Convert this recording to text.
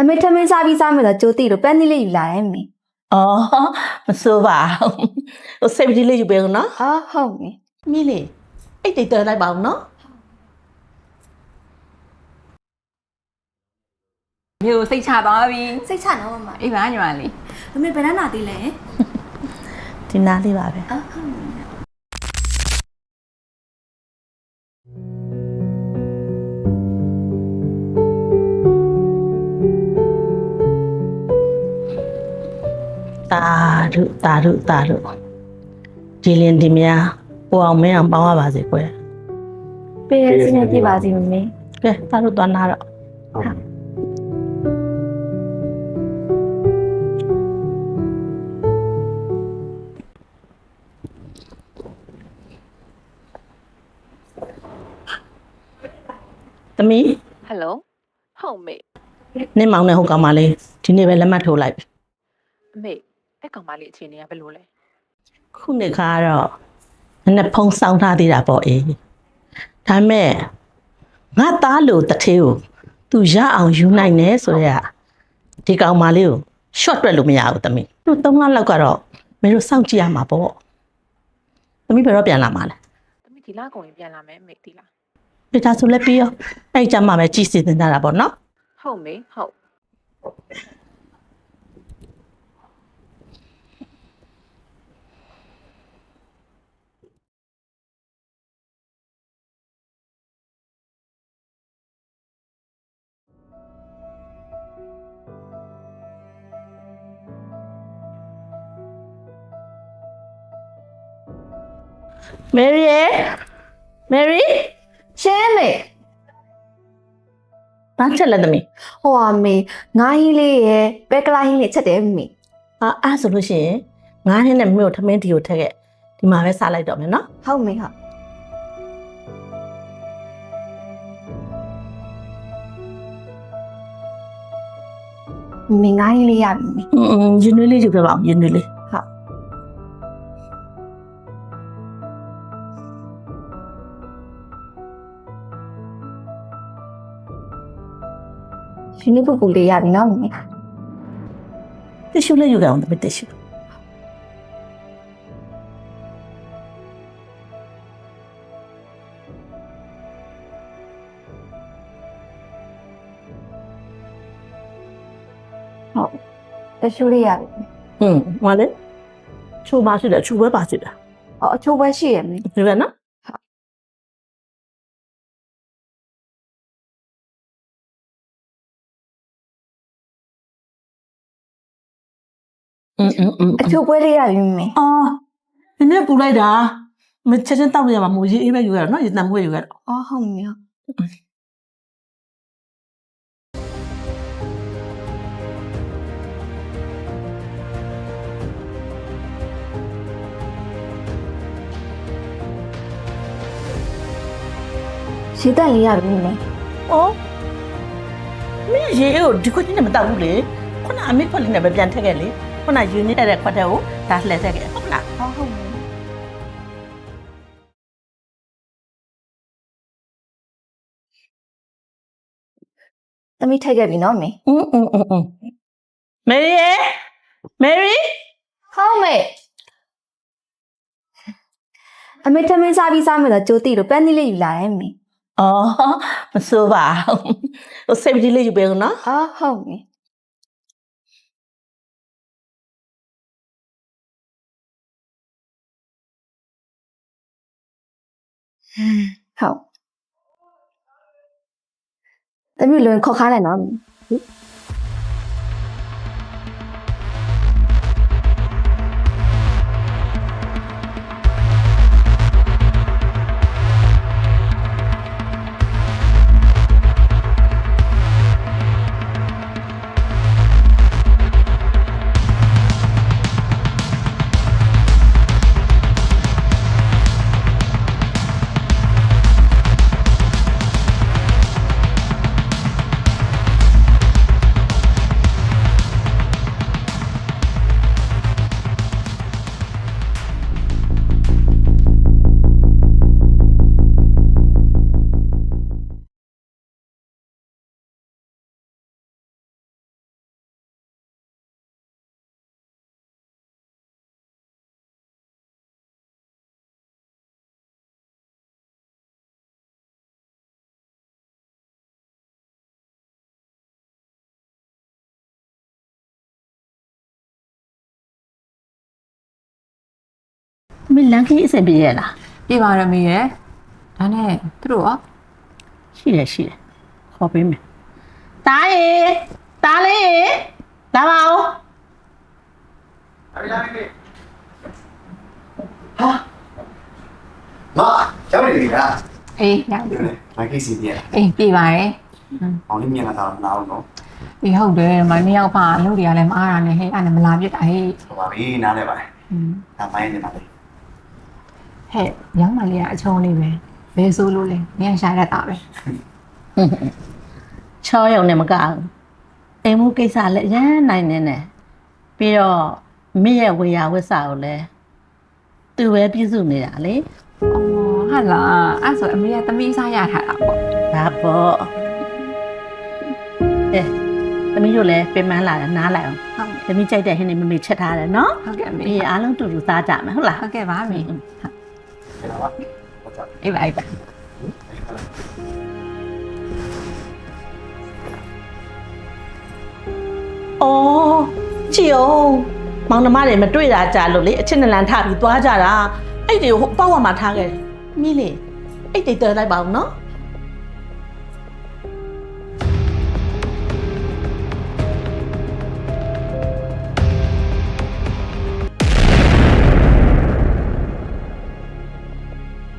အမေထမင်းစားပြီးစားမယ်ဆိုကြိုသိလို့ပန်းသီးလေးယူလာတယ်မေအော်မစိုးပါဘူးဟိုစိတ်ပကြီးလေးယူပေးဦးနော်ဟာဟုတ်မေမီးလေးအိတ်တိတ်တော်လိုက်ပါဦးနော်မျိုးစိတ်ချသွားပြီစိတ်ချနော်မမအေးပါညီမလေးအမေဘယ်နှနာသေးလဲဒီနားလေးပါပဲအာဟုတ် တာတို့တာတို့တာတို့ဒီလင်ဒီမယာဟိုအောင်မင်းအောင်ပေါင်းရပါစေကွယ်ပေးရစနေပြပါစီမမေကဲတာတို့သွားနာတော့သမီးဟယ်လိုဟုတ်မေနေမောင်နဲ့ဟိုကောင်မလေးဒီနေ့ပဲလက်မှတ်ထိုးလိုက်ပြီအမေ အဲ့ကောင်မလေးအခြေအနေကဘယ်လိုလဲခုနှစ်ခါကတော့နည်းနည်းဖုံးဆောင်ထားသေးတာပေါ့အေးဒါပေမဲ့ငါသားလို့တထေးကိုသူရအောင်ယူနိုင်တယ်ဆိုရဒီကောင်မလေးကို short တွက်လို့မရဘူးသမီးတို့သုံးလလောက်ကတော့မင်းတို့စောင့်ကြည့်ရမှာပေါ့သမီးဘယ်တော့ပြန်လာမှာလဲသမီးဒီလကုန်ရင်ပြန်လာမယ်အမေဒီလားပြတာဆိုလည်းပြီးရောအဲ့ကြမှာပဲကြည်စီတင်ကြတာပေါ့နော်ဟုတ်မေဟုတ် မယ်ရီရယ်မယ်ရီရှင်းမေဘာချက်လဲသမီးဟိုအမေငါးဟင်းလေးရယ်ပဲကလာဟင်းလေးချက်တယ်မမေအာအဲ့ဆိုလို့ရှိရင်ငါးဟင်းနဲ့မမေကိုထမင်းဒီကိုထက်ခဲ့ဒီမှာပဲစားလိုက်တော့မယ်နော်ဟုတ်မေဟုတ်မင်းငိုင်းလေးရမင်းအင်းရင်းနှွေးလေးယူပြပါအောင်ရင်းနှွေးလေး ရှင်နေပူပူလေးရပြီနော်မေတစ်ရှူလေးယူခဲ့အောင်သမီးတစ်ရှူတရှူလေးရပြီမေอืมဟောလေချိုးပါရှိတယ်ချိုးပဲပါရှိတယ်ဟောအချိုးပွဲရှိရမေဒီပဲနော် အချိုးပွဲလေးရပြီမေအော်ဒီနေ့ပူလိုက်တာမချက်ချင်းတောက်ရမှာမို့ရေးအေးပဲယူရတော့နော်ရေတံမွေးယူရတော့အော်ဟုတ်မေဟုတ်ရှင်းတက်လေးရပြီမေအော်မင်းရေအေးကိုဒီခွက်ကြီးနဲ့မတောက်ဘူးလေခုနအမေခွက်လေးနဲ့ပဲပြန်ထက်ခဲ့လေ ခုနယူနေတဲ့ခွက်တဲ့ကိုဒါလှည့်ထက်ခဲ့ဟုတ်လား အော်ဟုတ်မေသမီးထိုက်ခဲ့ပြီနော်မေ อืมอืมอืมอืมမယ်ရီရေမယ်ရီ ဟုတ်မေအမေထမင်းစားပြီးစားမယ်ဆိုကြိုသိလို့ပန်းသီးလေးယူလာတယ်မေ အော်မစိုးပါဘူးဟိုစိတ်ပကြီးလေးယူပေးဦးနော် အော်ဟုတ်မေ ဟုတ်သမီးလွန်ခေါ်ခို မေမင်းလန်ခီအဆင်ပြေရဲ့လားပြေပါရမေရဲ့ဒါနဲ့သူတို့ရောရှိတယ်ရှိတယ်ခေါ်ပေးမယ်တားရေတားလေးရေလာပါဦးမရောက်နေပြီလားအေးရဒီနေ့မိုက်ကိစီပြရအေးပြေပါတယ်အောင်လေးမြန်လာတာမလားအောင်နော်အေးဟုတ်တယ်မင်းရောက်ပါအလုပ်တွေကလည်းမအားရနဲ့ဟဲ့အဲ့နဲ့မလာပြစ်တာဟဲ့ဟိုပါပြီနားလဲပါတယ်อืมဒါမိုင်းနေပါလေ ဟဲ့ရောင်းမလေးကအချုံးလေးပဲဘယ်ဆိုလို့လဲနင်ကရှာရတာပဲချောရုံနဲ့မကဘူးအိမ်မှုကိစ္စလည်းအရမ်းနိုင်နေတယ်ပြီးတော့မိရဲ့ဝေယဝစ်စာကိုလည်းသူပဲပြည့်စုံနေတာလေအော်ဟာလားအဲ့ဆိုအမေကသမီးစားရထားတာပေါ့ဒါပေါ့အဲသမီးတို့လည်းပြင်ပန်းလာတယ်နားလိုက်အောင်ဟုတ်သမီးကြိုက်တဲ့ဟင်းနေမမေချက်ထားတယ်နော်ဟုတ်ကဲ့အမေပြီးရင်အားလုံးတူတူစားကြမယ်ဟုတ်လားဟုတ်ကဲ့ပါအမေဟုတ် ဒီလားပါဟုတ်ကြအေးပါအေးပါအော်ကြည့်အောင်မောင်နှမတွေမတွေ့တာကြာလို့လေအချစ်နလန်ထပြီးသွားကြတာအဲ့ဒီကိုဟိုပေါ့ဝါမှာထားခဲ့တယ်မိလေအဲ့ဒီတော်လိုက်ပါဦးနော်